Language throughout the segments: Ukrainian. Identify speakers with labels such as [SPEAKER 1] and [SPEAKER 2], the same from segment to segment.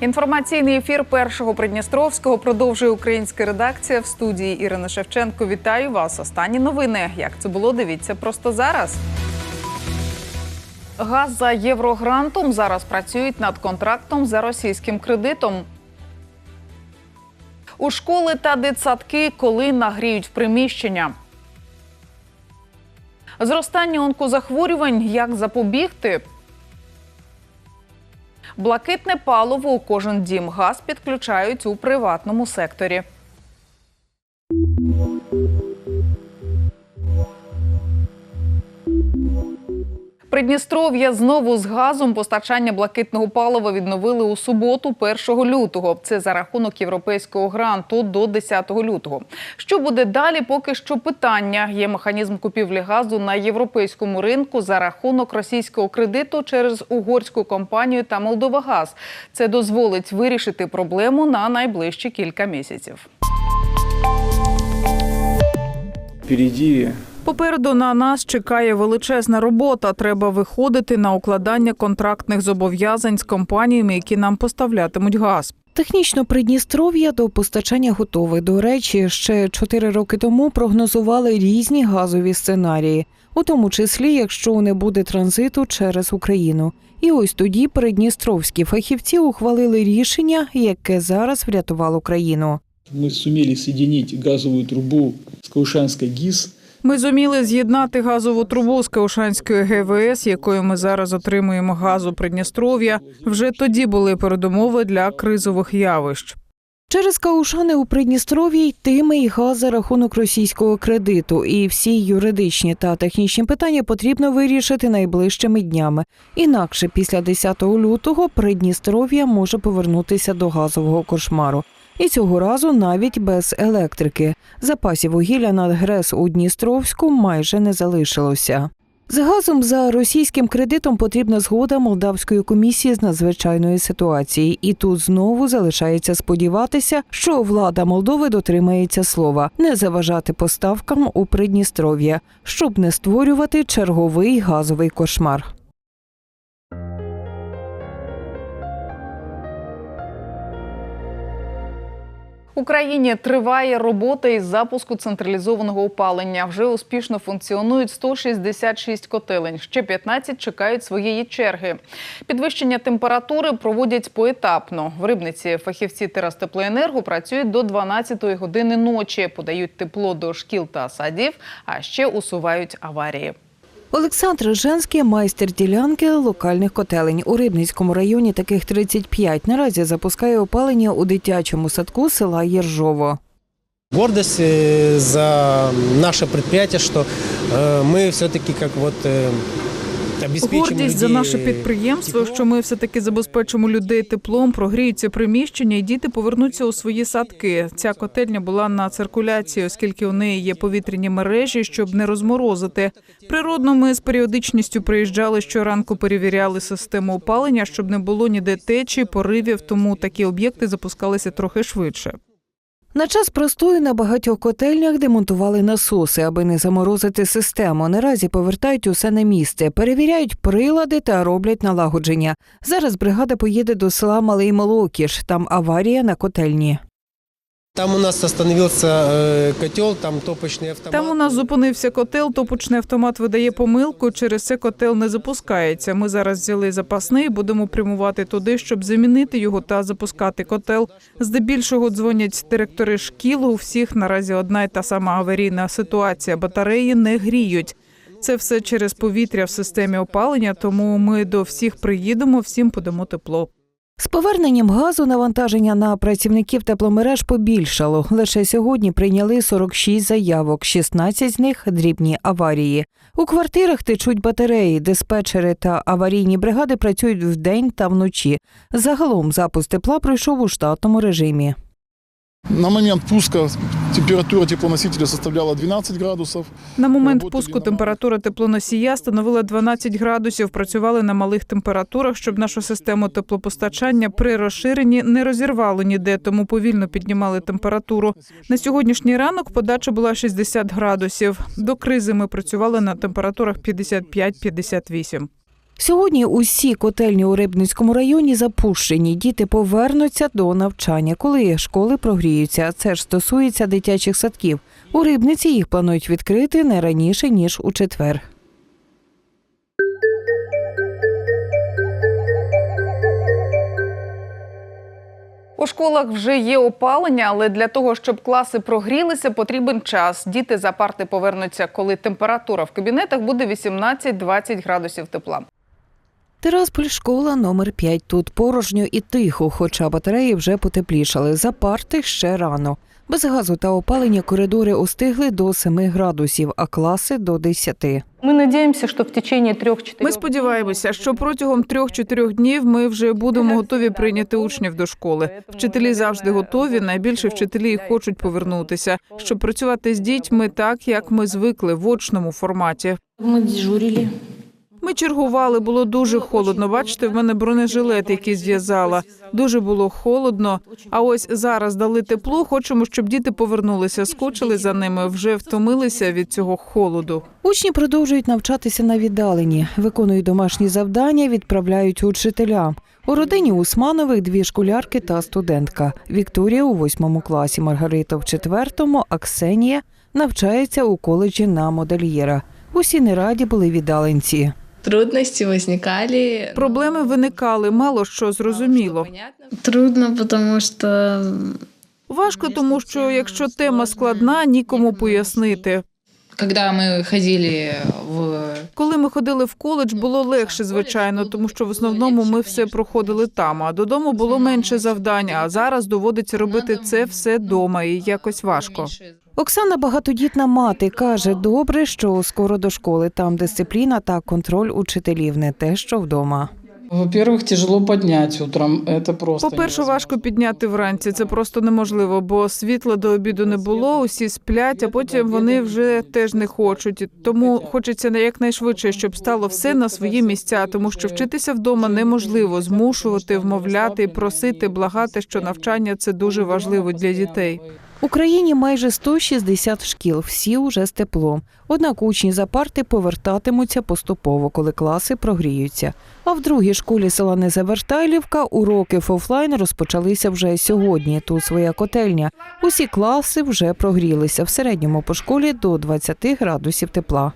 [SPEAKER 1] Інформаційний ефір першого Придністровського продовжує українська редакція в студії Ірина Шевченко. Вітаю вас. Останні новини. Як це було? Дивіться просто зараз. Газ за єврогрантом зараз працюють над контрактом за російським кредитом. У школи та дитсадки, коли нагріють приміщення. Зростання онкозахворювань як запобігти? Блакитне паливо у кожен дім газ підключають у приватному секторі. Придністров'я знову з газом постачання блакитного палива відновили у суботу, 1 лютого. Це за рахунок європейського гранту до 10 лютого. Що буде далі? Поки що питання. Є механізм купівлі газу на європейському ринку за рахунок російського кредиту через угорську компанію та Молдовагаз. Це дозволить вирішити проблему на найближчі кілька місяців.
[SPEAKER 2] Впереди
[SPEAKER 1] Попереду на нас чекає величезна робота. Треба виходити на укладання контрактних зобов'язань з компаніями, які нам поставлятимуть газ.
[SPEAKER 3] Технічно Придністров'я до постачання готове. До речі, ще чотири роки тому прогнозували різні газові сценарії, у тому числі, якщо не буде транзиту через Україну. І ось тоді придністровські фахівці ухвалили рішення, яке зараз врятувало країну.
[SPEAKER 2] Мы сумели соединить газовую трубу с Каушанской ГИС.
[SPEAKER 1] Ми зуміли з'єднати газову трубу з Каушанською ГВС, якою ми зараз отримуємо газу Придністров'я. Вже тоді були передумови для кризових явищ.
[SPEAKER 3] Через Каушани у Придністров'ї йтиме й газ за рахунок російського кредиту, і всі юридичні та технічні питання потрібно вирішити найближчими днями. Інакше після 10 лютого Придністров'я може повернутися до газового кошмару. І цього разу навіть без електрики. Запасів вугілля на ГРЕС у Дністровську майже не залишилося. З газом за російським кредитом потрібна згода Молдавської комісії з надзвичайної ситуації, і тут знову залишається сподіватися, що влада Молдови дотримається слова не заважати поставкам у Придністров'я, щоб не створювати черговий газовий кошмар.
[SPEAKER 1] Україні триває робота із запуску централізованого опалення. Вже успішно функціонують 166 котелень. Ще 15 чекають своєї черги. Підвищення температури проводять поетапно. В рибниці фахівці Терастеплоенерго працюють до 12 години ночі, подають тепло до шкіл та садів, а ще усувають аварії.
[SPEAKER 3] Олександр Женський майстер ділянки локальних котелень. У Рибницькому районі таких 35. Наразі запускає опалення у дитячому садку села Єржово.
[SPEAKER 4] Гордость э, за наше предприятие, что э, мы все-таки как вот э, обеспечим
[SPEAKER 1] Гордість за наше підприємство, що ми все таки забезпечимо людей теплом, прогріються приміщення, і діти повернуться у свої садки. Ця котельня була на циркуляції, оскільки у неї є повітряні мережі, щоб не розморозити. Природно, ми з періодичністю приїжджали щоранку, перевіряли систему опалення, щоб не було ніде течі, поривів. Тому такі об'єкти запускалися трохи швидше.
[SPEAKER 3] На час простою на багатьох котельнях демонтували насоси, аби не заморозити систему. Наразі повертають усе на місце, перевіряють прилади та роблять налагодження. Зараз бригада поїде до села Малий Молокіш. Там аварія на котельні.
[SPEAKER 4] Там у нас остановился э, котел, там топочный автомат.
[SPEAKER 1] Там у нас зупинився котел, топочний автомат видає помилку. Через це котел не запускається. Ми зараз взяли запасний, будемо прямувати туди, щоб замінити його та запускати котел. Здебільшого дзвонять директори шкіл. У всіх наразі одна й та сама аварійна ситуація. Батареї не гріють. Це все через повітря в системі опалення. Тому ми до всіх приїдемо, всім подамо тепло.
[SPEAKER 3] З поверненням газу навантаження на працівників тепломереж побільшало. Лише сьогодні прийняли 46 заявок, 16 з них дрібні аварії. У квартирах течуть батареї, диспетчери та аварійні бригади працюють вдень та вночі. Загалом запуск тепла пройшов у штатному режимі.
[SPEAKER 5] На момент пуска температура теплоносителя составляла 12 градусов.
[SPEAKER 1] На момент пуску температура теплоносія становила 12 градусів. Працювали на малих температурах, щоб нашу систему теплопостачання при розширенні не розірвало ніде, тому повільно піднімали температуру. На сьогоднішній ранок подача була 60 градусів. До кризи ми працювали на температурах 55-58.
[SPEAKER 3] Сьогодні усі котельні у Рибницькому районі запущені. Діти повернуться до навчання, коли школи прогріються. Це ж стосується дитячих садків. У Рибниці їх планують відкрити не раніше ніж у четвер.
[SPEAKER 1] У школах вже є опалення, але для того, щоб класи прогрілися, потрібен час. Діти за парти повернуться, коли температура в кабінетах буде 18-20 градусів тепла.
[SPEAKER 3] Тирасполь школа номер 5 Тут порожньо і тихо, хоча батареї вже потеплішали. За парти ще рано. Без газу та опалення коридори остигли до 7 градусів, а класи до 10.
[SPEAKER 6] Мы надеемся, что в течение трех-четырех
[SPEAKER 1] Ми сподіваємося, що протягом трьох-чотирьох днів ми вже будемо готові прийняти учнів до школи. Вчителі завжди готові. Найбільше вчителі і хочуть повернутися, щоб працювати з дітьми так, як ми звикли в очному форматі.
[SPEAKER 6] мы дежурили.
[SPEAKER 1] Ми чергували, було дуже холодно. Бачите, в мене бронежилет, який зв'язала. Дуже було холодно. А ось зараз дали тепло. Хочемо, щоб діти повернулися, скочили за ними, вже втомилися від цього холоду.
[SPEAKER 3] Учні продовжують навчатися на віддалені, виконують домашні завдання, відправляють учителям. У родині Усманових дві школярки та студентка. Вікторія у восьмому класі, Маргарита в четвертому, а Ксенія навчається у коледжі на модельєра. Усі не раді були віддаленці.
[SPEAKER 7] Трудности возникали.
[SPEAKER 1] Проблеми виникали, мало що зрозуміло.
[SPEAKER 7] Трудно, потому що
[SPEAKER 1] Важко, тому що якщо тема складна, нікому пояснити.
[SPEAKER 7] Когда мы ходили в
[SPEAKER 1] Коли ми ходили в коледж, було легше, звичайно, тому що в основному ми все проходили там. А додому було менше завдань. А зараз доводиться робити це все дома, і якось важко.
[SPEAKER 3] Оксана багатодітна мати каже, добре, що скоро до школи там дисципліна та контроль учителів, не те, що вдома.
[SPEAKER 2] Во-первых, тяжело поднять утром. Это просто
[SPEAKER 1] По-перше, важко підняти вранці. Це просто неможливо, бо світла до обіду не було. Усі сплять, а потім вони вже теж не хочуть. Тому хочеться не якнайшвидше, щоб стало все на свої місця, тому що вчитися вдома неможливо змушувати, вмовляти, просити, благати, що навчання це дуже важливо для дітей.
[SPEAKER 3] Україні майже 160 шкіл, всі уже з теплом. Однак учні за парти повертатимуться поступово, коли класи прогріються. А в другій школі села Незавертайлівка уроки офлайн розпочалися вже сьогодні. Тут своя котельня. Усі класи вже прогрілися в середньому по школі до 20 градусів тепла.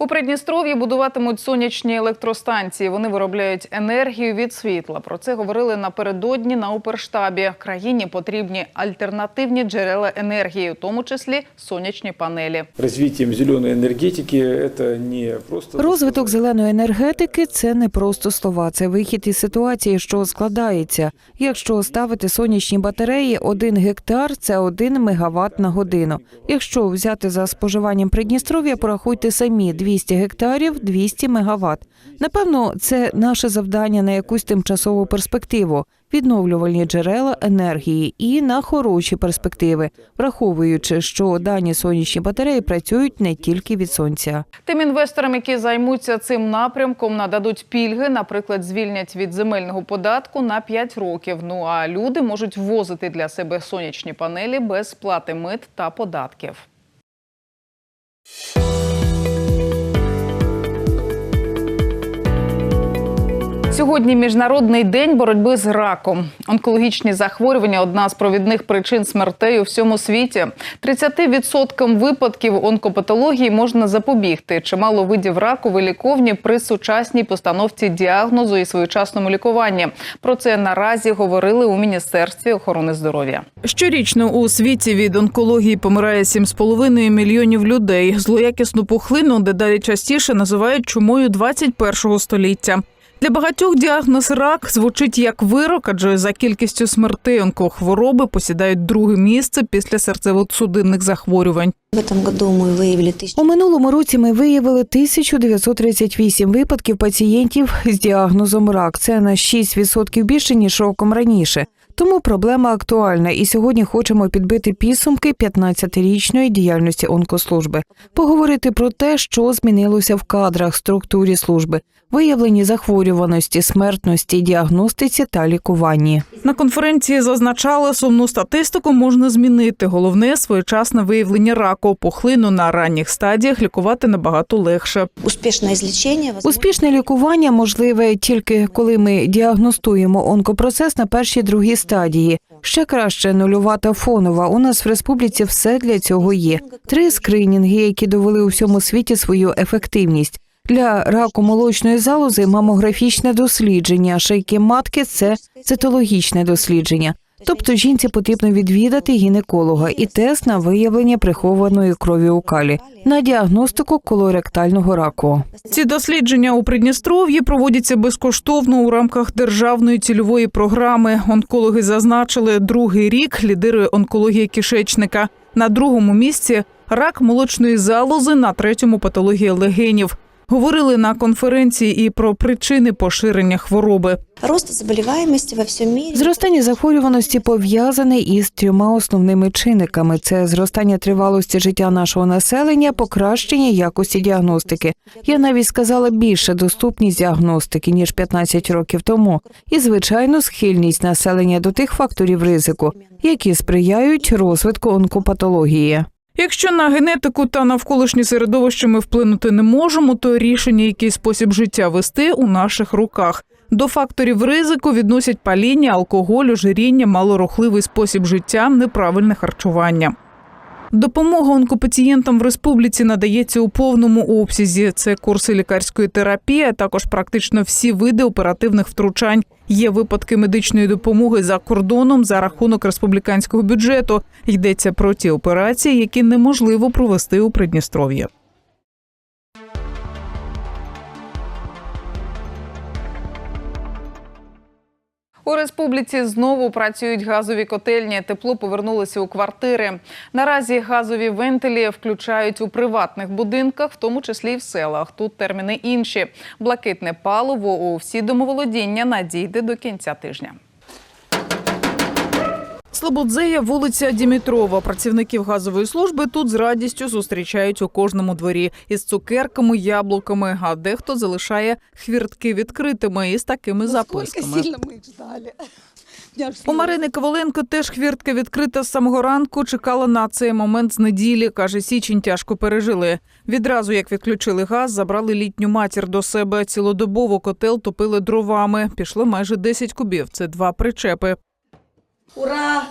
[SPEAKER 1] У Придністров'ї будуватимуть сонячні електростанції. Вони виробляють енергію від світла. Про це говорили напередодні на оперштабі. Країні потрібні альтернативні джерела енергії, у тому числі сонячні панелі.
[SPEAKER 8] развитием зеленой энергетики это не просто
[SPEAKER 3] Розвиток зеленої енергетики це не просто слова, це вихід із ситуації, що складається. Якщо ставити сонячні батареї, один гектар це один мегаватт на годину. Якщо взяти за споживанням Придністров'я, порахуйте самі 200 гектарів 200 мегаватт. Напевно, це наше завдання на якусь тимчасову перспективу, відновлювальні джерела енергії і на хороші перспективи, враховуючи, що дані сонячні батареї працюють не тільки від сонця.
[SPEAKER 1] Тим інвесторам, які займуться цим напрямком, нададуть пільги, наприклад, звільнять від земельного податку на 5 років. Ну а люди можуть ввозити для себе сонячні панелі без сплати мит та податків. Сьогодні міжнародний день боротьби з раком. Онкологічні захворювання одна з провідних причин смертей у всьому світі. 30% випадків онкопатології можна запобігти. Чимало видів раку виліковні при сучасній постановці діагнозу і своєчасному лікуванні. Про це наразі говорили у міністерстві охорони здоров'я. Щорічно у світі від онкології помирає 7,5 мільйонів людей. Злоякісну пухлину дедалі частіше називають чумою 21-го століття. Для багатьох діагноз рак звучить як вирок, адже за кількістю смертей онкохвороби посідають друге місце після серцево-судинних захворювань.
[SPEAKER 9] В этом году мы выявили тысячу
[SPEAKER 3] У минулому році ми виявили 1938 випадків пацієнтів з діагнозом рак. Це на 6% більше ніж роком раніше. Тому проблема актуальна, і сьогодні хочемо підбити підсумки 15-річної діяльності онкослужби, поговорити про те, що змінилося в кадрах структурі служби. виявленні захворюваності, смертності, діагностиці та лікуванні.
[SPEAKER 1] На конференції зазначали, сумну статистику можна змінити. Головне своєчасне виявлення раку. Пухлину на ранніх стадіях лікувати набагато легше.
[SPEAKER 9] Успешное излечение.
[SPEAKER 3] Успішне лікування можливе тільки коли ми діагностуємо онкопроцес на першій другій стадії. Ще краще нульова та фонова. У нас в республіці все для цього є. Три скринінги, які довели у всьому світі свою ефективність. Для раку молочної залози мамографічне дослідження, шийки матки це цитологічне дослідження. Тобто жінці потрібно відвідати гінеколога і тест на виявлення прихованої крові у калі на діагностику колоректального раку.
[SPEAKER 1] Ці дослідження у Придністров'ї проводяться безкоштовно у рамках державної цільової програми. Онкологи зазначили, другий рік лідирує онкологія кишечника. На другому місці рак молочної залози, на третьому патологія легенів. Говорили на конференції і про причини поширення хвороби.
[SPEAKER 9] Рост заболеваемости во всем мире.
[SPEAKER 3] Зростання захворюваності пов'язане із трьома основними чинниками: це зростання тривалості життя нашого населення, покращення якості діагностики. Я навіть сказала більше доступність діагностики ніж 15 років тому, і звичайно схильність населення до тих факторів ризику, які сприяють розвитку онкопатології.
[SPEAKER 1] Якщо на генетику та навколишнє середовище ми вплинути не можемо, то рішення, який спосіб життя вести у наших руках. До факторів ризику відносять паління, алкоголь, ожиріння, малорухливий спосіб життя, неправильне харчування. Допомога онкопацієнтам в республіці надається у повному обсязі. Це курси лікарської терапії, а також практично всі види оперативних втручань. Є випадки медичної допомоги за кордоном за рахунок республіканського бюджету. Йдеться про ті операції, які неможливо провести у Придністров'ї. У республіці знову працюють газові котельні. Тепло повернулося у квартири. Наразі газові вентилі включають у приватних будинках, в тому числі і в селах. Тут терміни інші. Блакитне паливо у всі домоволодіння надійде до кінця тижня. Слободзея, вулиця Дімітрова. Працівників газової служби тут з радістю зустрічають у кожному дворі із цукерками, яблуками, а дехто залишає хвіртки відкритими із такими записками. У Марини Коваленко теж хвіртка відкрита з самого ранку. Чекала на цей момент з неділі. каже, січень тяжко пережили. Відразу як відключили газ, забрали літню матір до себе. Цілодобово котел топили дровами. Пішло майже 10 кубів. Це два причепи.
[SPEAKER 10] Ура!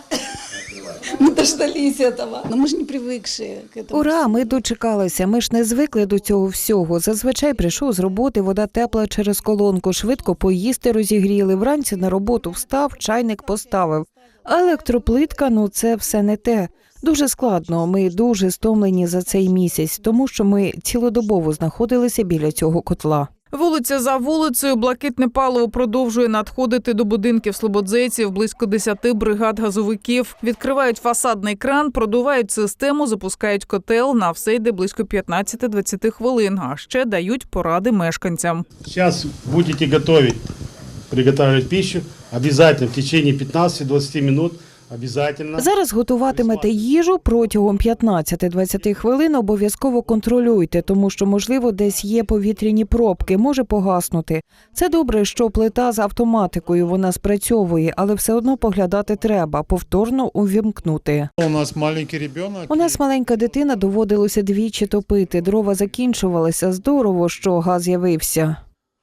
[SPEAKER 10] Мы дождались этого. Но мы же не привыкшие к этому.
[SPEAKER 3] Ура, ми дочекалися. Ми ж не звикли до цього всього. Зазвичай прийшов з роботи, вода тепла через колонку, швидко поїсти розігріли. Вранці на роботу встав, чайник поставив. А електроплитка, ну це все не те. Дуже складно. Ми дуже стомлені за цей місяць, тому що ми цілодобово знаходилися біля цього котла.
[SPEAKER 1] Вулиця за вулицею блакитне паливо продовжує надходити до будинків слободзейців. Близько 10 бригад газовиків відкривають фасадний кран, продувають систему, запускають котел. На все йде близько 15-20 хвилин. А ще дають поради мешканцям.
[SPEAKER 11] Сейчас будете готовить, приготавливать пищу, обязательно в течение 15-20 минут обязательно.
[SPEAKER 3] Зараз готуватимете їжу протягом 15-20 хвилин. Обов'язково контролюйте, тому що можливо десь є повітряні пробки, може погаснути. Це добре, що плита з автоматикою вона спрацьовує, але все одно поглядати треба, повторно увімкнути.
[SPEAKER 5] У нас маленький ребенок.
[SPEAKER 3] У нас маленька дитина доводилося двічі топити. Дрова закінчувалися. Здорово, що газ з'явився.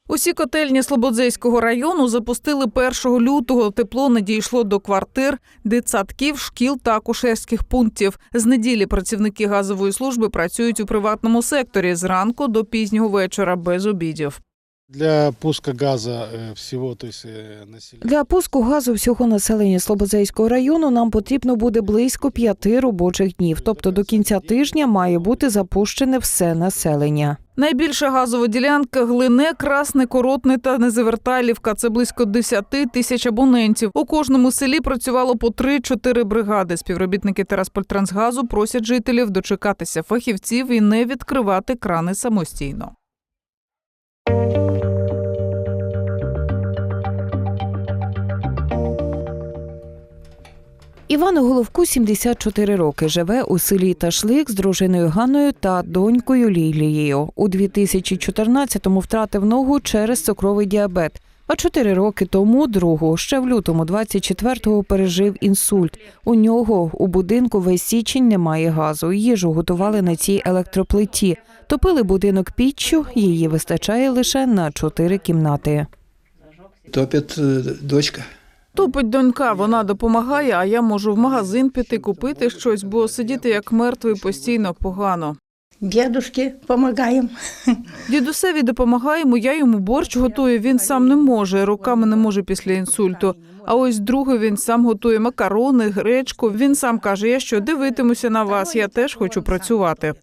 [SPEAKER 1] Усі котельні Слободзейського району запустили 1 лютого. Тепло надійшло до квартир, дитсадків, шкіл та акушерських пунктів. З неділі працівники газової служби працюють у приватному секторі зранку до пізнього вечора без обідів.
[SPEAKER 11] Для пуска газа э, всего, то есть э.
[SPEAKER 3] Для пуску газу всього населення Слободзейського району нам потрібно буде близько п'яти робочих днів. Тобто до кінця тижня має бути запущене все населення.
[SPEAKER 1] Найбільша газова ділянка Глине, Красне, Коротне та незаверталівка. Це близько 10 тисяч абонентів. У кожному селі працювало по 3-4 бригади. Співробітники Тераспольтрансгазу просять жителів дочекатися фахівців і не відкривати крани самостійно.
[SPEAKER 3] Івану Головку 74 роки. Живе у селі Ташлик з дружиною Ганною та донькою Лілією. У 2014-му втратив ногу через цукровий діабет. А чотири роки тому, другу, ще в лютому 24-го пережив інсульт. У нього у будинку весь січень немає газу. Їжу готували на цій електроплиті. Топили будинок піччю, її вистачає лише на чотири кімнати.
[SPEAKER 12] Топит э, дочка.
[SPEAKER 1] Топить донька, вона допомагає, а я можу в магазин піти купити щось, бо сидіти як мертвий постійно погано.
[SPEAKER 10] Дедушке помогаем.
[SPEAKER 1] Дідусеві допомагаємо, я йому борщ готую. Він сам не може, руками не може після інсульту. А ось другий він сам готує макарони, гречку. Він сам каже: я що дивитимуся на вас, я теж хочу працювати.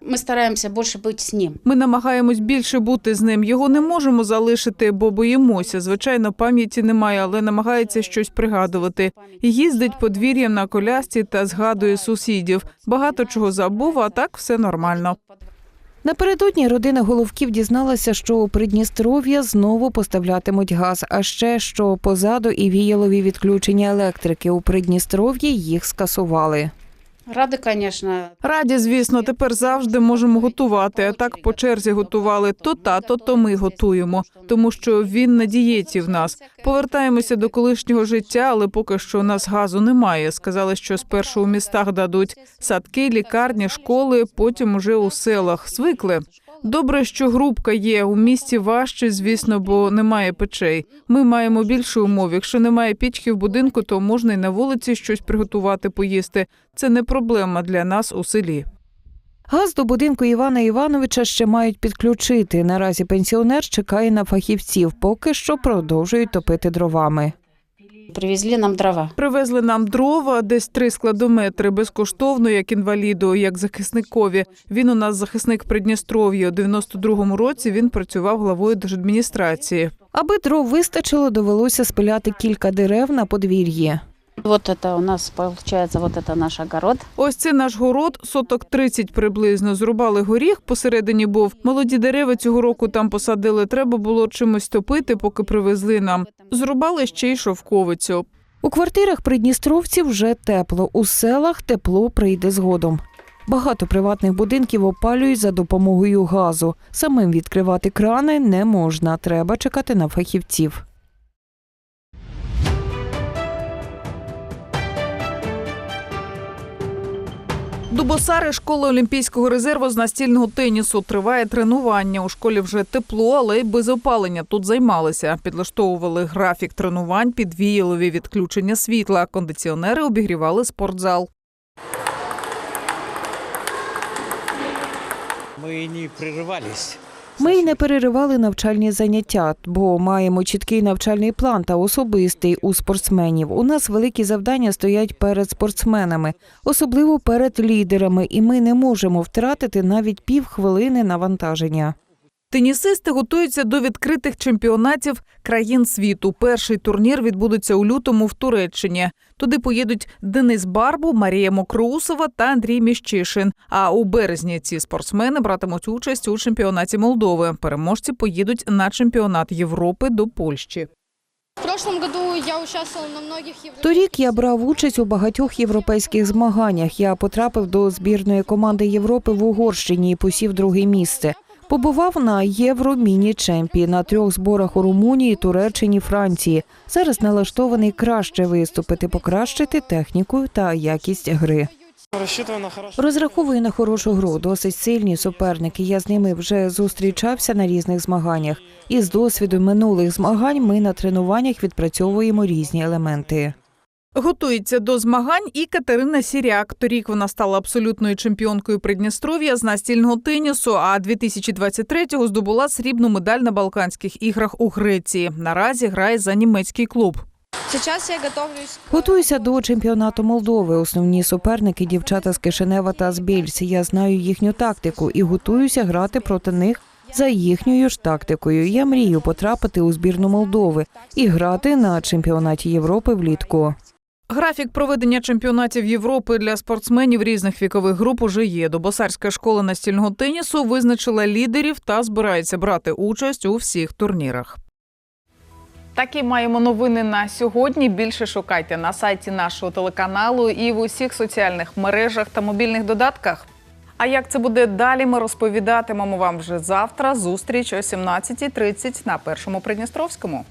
[SPEAKER 10] Мы стараемся больше быть с ним.
[SPEAKER 1] Ми намагаємось більше бути з ним. Його не можемо залишити, бо боїмося. Звичайно, пам'яті немає, але намагається щось пригадувати. Їздить подвір'ям на колясці та згадує сусідів. Багато чого забув, а так все нормально.
[SPEAKER 3] Напередодні родина Головків дізналася, що у Придністров'я знову поставлятимуть газ, а ще що позаду і віялові відключення електрики у Придністров'ї їх скасували.
[SPEAKER 10] Рады, звісно.
[SPEAKER 1] Раді, звісно, тепер завжди можемо готувати. А так по черзі готували то тато, то ми готуємо, тому що він на дієті в нас. Повертаємося до колишнього життя, але поки що у нас газу немає. Сказали, що спершу у містах дадуть садки, лікарні, школи, потім уже у селах. Звикли. Добре, що грубка є. У місті важче, звісно, бо немає печей. Ми маємо більше умов. Якщо немає пічки в будинку, то можна й на вулиці щось приготувати, поїсти. Це не проблема для нас у селі.
[SPEAKER 3] Газ до будинку Івана Івановича ще мають підключити. Наразі пенсіонер чекає на фахівців, поки що продовжують топити дровами.
[SPEAKER 10] Привезли нам дрова.
[SPEAKER 1] Привезли нам дрова, десь три складометри безкоштовно, як інваліду, як захисникові. Він у нас захисник Придністров'я. У 92-му році він працював главою держадміністрації.
[SPEAKER 3] Аби дров вистачило, довелося спиляти кілька дерев на подвір'ї.
[SPEAKER 10] Вот это у нас получается, вот это наш огород.
[SPEAKER 1] Ось це наш город, соток 30 приблизно. Зрубали горіх, посередині був. Молоді дерева цього року там посадили. Треба було чимось топити, поки привезли нам. Зрубали ще й шовковицю.
[SPEAKER 3] У квартирах придністровців вже тепло. У селах тепло прийде згодом. Багато приватних будинків опалюють за допомогою газу. Самим відкривати крани не можна. Треба чекати на фахівців.
[SPEAKER 1] Дубосари школи Олімпійського резерву з настільного тенісу триває тренування. У школі вже тепло, але й без опалення тут займалися. Підлаштовували графік тренувань підвіялові відключення світла. Кондиціонери обігрівали спортзал.
[SPEAKER 12] Мы не прерывались.
[SPEAKER 3] Ми й не переривали навчальні заняття, бо маємо чіткий навчальний план та особистий у спортсменів. У нас великі завдання стоять перед спортсменами, особливо перед лідерами, і ми не можемо втратити навіть півхвилини навантаження.
[SPEAKER 1] Тенісисти готуються до відкритих чемпіонатів країн світу. Перший турнір відбудеться у лютому в Туреччині. Туди поїдуть Денис Барбу, Марія Мокроусова та Андрій Міщишин. А у березні ці спортсмени братимуть участь у чемпіонаті Молдови. Переможці поїдуть на чемпіонат Європи до Польщі.
[SPEAKER 7] Прошлом году я участвовала на многих
[SPEAKER 3] Торік я брав участь у багатьох європейських змаганнях. Я потрапив до збірної команди Європи в Угорщині і посів друге місце. Побував на євро міні чемпі на трьох зборах у Румунії, Туреччині, Франції. Зараз налаштований краще виступити, покращити техніку та якість гри. Розраховую на хорошу гру, досить сильні суперники. Я з ними вже зустрічався на різних змаганнях. І з досвіду минулих змагань ми на тренуваннях відпрацьовуємо різні елементи.
[SPEAKER 1] Готується до змагань і Катерина Сіряк. Торік вона стала абсолютною чемпіонкою Придністров'я з настільного тенісу, а 2023-го здобула срібну медаль на Балканських іграх у Греції. Наразі грає за німецький клуб.
[SPEAKER 7] Сейчас я готовлюсь.
[SPEAKER 3] Готуюся до чемпіонату Молдови. Основні суперники дівчата з Кишинева та з Більць. Я знаю їхню тактику і готуюся грати проти них за їхньою ж тактикою. Я мрію потрапити у збірну Молдови і грати на чемпіонаті Європи влітку.
[SPEAKER 1] Графік проведення чемпіонатів Європи для спортсменів різних вікових груп уже є. Добосарська школа настільного тенісу визначила лідерів та збирається брати участь у всіх турнірах. Такі маємо новини на сьогодні. Більше шукайте на сайті нашого телеканалу і в усіх соціальних мережах та мобільних додатках. А як це буде далі? Ми розповідатимемо вам вже завтра. Зустріч о 17.30 на першому Придністровському.